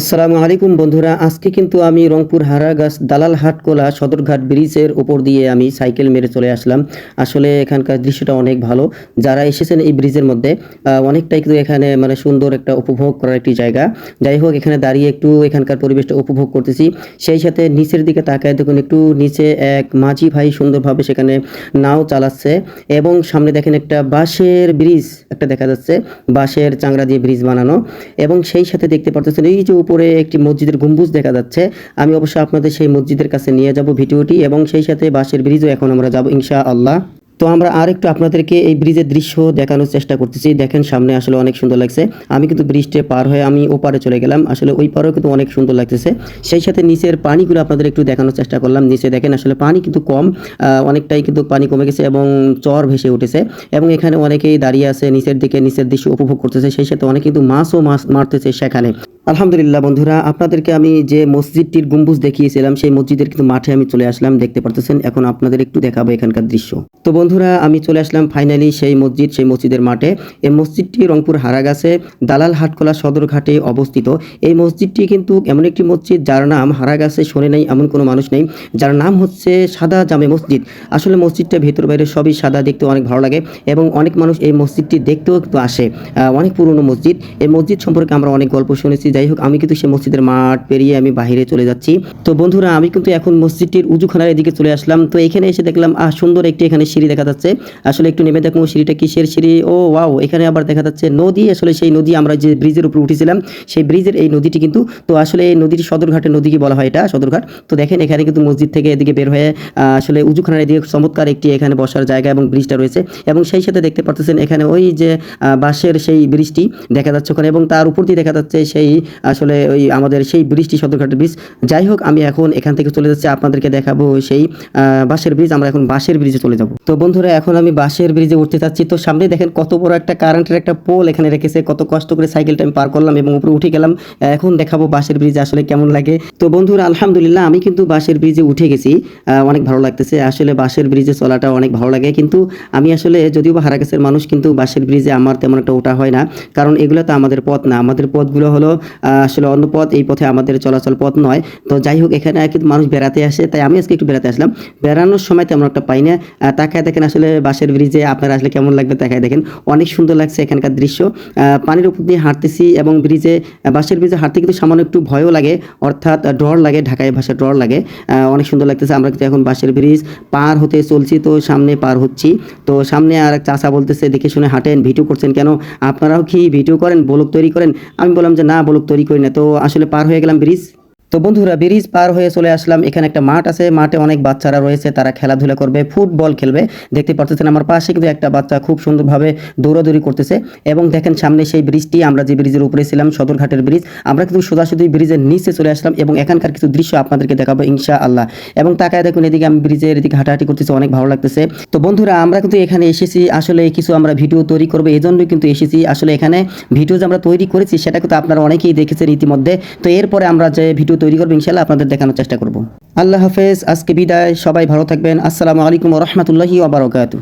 আসসালামু আলাইকুম বন্ধুরা, আজকে কিন্তু আমি রংপুর হারাগাছ দালাল হাটকোলা সদরঘাট ব্রিজের উপর দিয়ে আমি সাইকেল মেরে চলে আসলাম। আসলে এখানকার দৃশ্যটা অনেক ভালো। যারা এসেছেন এই ব্রিজের মধ্যে অনেকটাই কিন্তু এখানে মানে সুন্দর একটা উপভোগ করার একটি জায়গা। যাই হোক, এখানে দাঁড়িয়ে একটু এখানকার পরিবেশটা উপভোগ করতেছি। সেই সাথে নিচের দিকে তাকায় দেখুন, একটু নিচে এক মাঝি ভাই সুন্দরভাবে সেখানে নাও চালাচ্ছে এবং সামনে দেখেন একটা বাঁশের ব্রিজ একটা দেখা যাচ্ছে, বাঁশের চাংড়া দিয়ে ব্রিজ বানানো এবং সেই সাথে দেখতে পারতেছেন এই যে উপরে একটি মসজিদের গম্বুজ দেখা যাচ্ছে। আমি অবশ্যই আপনাদের সেই মসজিদের কাছে নিয়ে যাব ভিডিওটি এবং সেই সাথে বাঁশের ব্রিজও এখন আমরা যাব ইনশা আল্লাহ তো আমরা আর একটু আপনাদেরকে এই ব্রিজের দৃশ্য দেখানোর চেষ্টা করতেছি। দেখেন সামনে আসলে অনেক সুন্দর লাগছে। আমি কিন্তু ব্রিজটা পার হয়ে আমি ওপারে চলে গেলাম। আসলে ওই পারেও কিন্তু অনেক সুন্দর লাগতেছে। সেই সাথে নিচের পানিগুলো আপনাদের একটু দেখানোর চেষ্টা করলাম। নিচে দেখেন আসলে পানি কিন্তু কম অনেকটাই কিন্তু পানি কমে গেছে এবং চর ভেসে উঠেছে এবং এখানে অনেকেই দাঁড়িয়ে আছে নিচের দিকে, নিচের দৃশ্য উপভোগ করতেছে। সেই সাথে অনেক কিন্তু মাছও মাছ মারতেছে সেখানে। আলহামদুলিল্লাহ বন্ধুরা, আপনাদেরকে আমি যে মসজিদটির গম্বুজ দেখিয়েছিলাম, সেই মসজিদের কিন্তু মাঠে আমি চলে আসলাম। দেখতে পারতেছেন, এখন আপনাদের একটু দেখাবো এখানকার দৃশ্য। তো বন্ধুরা, আমি চলে আসলাম ফাইনালি সেই মসজিদ, সেই মসজিদের মাঠে। এই মসজিদটি রংপুর হারাগাছে, দালাল হাটকলা সদরঘাটে অবস্থিত। এই মসজিদটি কিন্তু এমন একটি মসজিদ যার নাম হারাগাছে, শোনে নাই এমন কোনো মানুষ নেই। যার নাম হচ্ছে সাদা জামে মসজিদ। আসলে মসজিদটা ভেতর বাইরে সবই সাদা, দেখতে অনেক ভালো লাগে এবং অনেক মানুষ এই মসজিদটি দেখতেও কিন্তু আসে। অনেক পুরনো মসজিদ। এই মসজিদ সম্পর্কে আমরা অনেক গল্প শুনেছি। যাই হোক, আমি কিন্তু সেই মসজিদের মাঠ পেরিয়ে আমি বাইরে চলে যাচ্ছি। তো বন্ধুরা, আমি কিন্তু এখন মসজিদটির উজুখানার এদিকে চলে আসলাম। তো এখানে এসে দেখলাম, আহ, সুন্দর একটি এখানে সিঁড়ি দেখা যাচ্ছে। আসলে একটু নেমে দেখব সিঁড়িটা কিসের সিঁড়ি? ও, ওয়াও, এখানে আবার দেখা যাচ্ছে নদী। আসলে সেই নদী আমরা যে ব্রিজের উপর উঠেছিলাম, সেই ব্রিজের এই নদীটি কিন্তু, তো আসলে এই নদীটি সদরঘাটের নদীকে বলা হয় এটা, সদরঘাট। তো দেখেন, এখানে কিন্তু মসজিদ থেকে এদিকে বের হয়ে আসলে উজুখানার এদিকে চমৎকার একটি এখানে বসার জায়গা এবং ব্রিজটা রয়েছে। এবং সেই সাথে দেখতে পারতেছেন এখানে ওই যে বাঁশের সেই ব্রিজটি দেখা যাচ্ছে ওখানে এবং তার উপর দিয়ে দেখা যাচ্ছে সেই, আসলে ওই আমাদের সেই ব্রিজটি সদরঘাটের ব্রিজ। যাই হোক, আমি এখন এখান থেকে চলে যাচ্ছি, আপনাদেরকে দেখাবো সেই বাঁশের ব্রিজ। আমরা এখন বাঁশের ব্রিজে চলে যাব। তো বন্ধুরা, এখন আমি বাঁশের ব্রিজে উঠতে চাচ্ছি তো সামনে দেখেন কত বড় একটা কারেন্টের একটা পোল এখানে রেখেছে। কত কষ্ট করে সাইকেলটা আমি পার করলাম এবং উপরে উঠে গেলাম। এখন দেখাবো বাঁশের ব্রিজে আসলে কেমন লাগে। তো বন্ধুরা, আলহামদুলিল্লাহ আমি কিন্তু বাঁশের ব্রিজে উঠে গেছি। অনেক ভালো লাগতেছে। আসলে বাঁশের ব্রিজে চলাটা অনেক ভালো লাগে। কিন্তু আমি আসলে যদিও বা হারাগাছের মানুষ, কিন্তু বাঁশের ব্রিজে আমার তেমন একটা ওঠা হয় না। কারণ এগুলো তো আমাদের পথ না। আমাদের পথগুলো হলো আসলে অন্য পথ। এই পথে আমাদের চলাচল পথ নয়। তো যাই হোক, এখানে কিন্তু মানুষ বেড়াতে আসে। তাই আমি আজকে একটু বেড়াতে আসলাম। বেড়ানোর সময় তেমন একটা পাই না। তাকায় দেখেন আসলে বাঁশের ব্রিজে আপনারা আসলে কেমন লাগবে তাকায় দেখেন। অনেক সুন্দর লাগছে এখানকার দৃশ্য। পানির উপর দিয়ে হাঁটতেছি এবং ব্রিজে বাঁশের ব্রিজে হাঁটতে কিন্তু সামান্য একটু ভয়ও লাগে, অর্থাৎ ডর লাগে, ঢাকায় ভাষায় ডর লাগে। অনেক সুন্দর লাগতেছে, আমরা কিন্তু এখন বাঁশের ব্রিজ পার হতে চলছি, তো সামনে পার হচ্ছি। তো সামনে আর এক চাচা বলতেছে, দেখে শুনে হাঁটেন, ভিডিও করছেন কেন? আপনারাও কি ভিডিও করেন, ব্লগ তৈরি করেন? আমি বললাম যে, না, ব্লগ তৈরি করি না। তো আসলে পার হয়ে গেলাম ব্রিজ। তো বন্ধুরা, ব্রিজ পার হয়ে চলে আসলাম। এখানে একটা মাঠ আছে। মাঠে অনেক বাচ্চারা রয়েছে। তারা খেলাধুলা করবে, ফুটবল খেলবে। দেখতে পারতেছেন আমার পাশে কিন্তু একটা বাচ্চা খুব সুন্দরভাবে দৌড়াদৌড়ি করতেছে। এবং দেখেন সামনে সেই ব্রিজটি, আমরা যে ব্রিজের উপরে ছিলাম, সদরঘাটের ব্রিজ, আমরা কিন্তু সোজাসুজি ব্রিজের নিচে চলে আসলাম এবং এখানকার কিছু দৃশ্য আপনাদেরকে দেখাবো ইনশা আল্লাহ এবং তাকায় দেখুন, এদিকে আমি ব্রিজের এদিকে হাঁটাহাঁটি করতেছি, অনেক ভালো লাগতেছে। তো বন্ধুরা, আমরা কিন্তু এখানে এসেছি। আসলে কিছু আমরা ভিডিও তৈরি করব এই জন্যই কিন্তু এসেছি। আসলে এখানে ভিডিও যে আমরা তৈরি করেছি, সেটা কিন্তু আপনারা অনেকেই দেখেছেন ইতিমধ্যে। তো এরপরে আমরা যে ভিডিও তৈরি করব ইনশাল্লাহ আপনাদের দেখানোর চেষ্টা করব। আল্লাহ হাফেজ, আজকে বিদায়, সবাই ভালো থাকবেন। আসসালামু আলাইকুম রহমতুল্লাহি ওবরাকাতু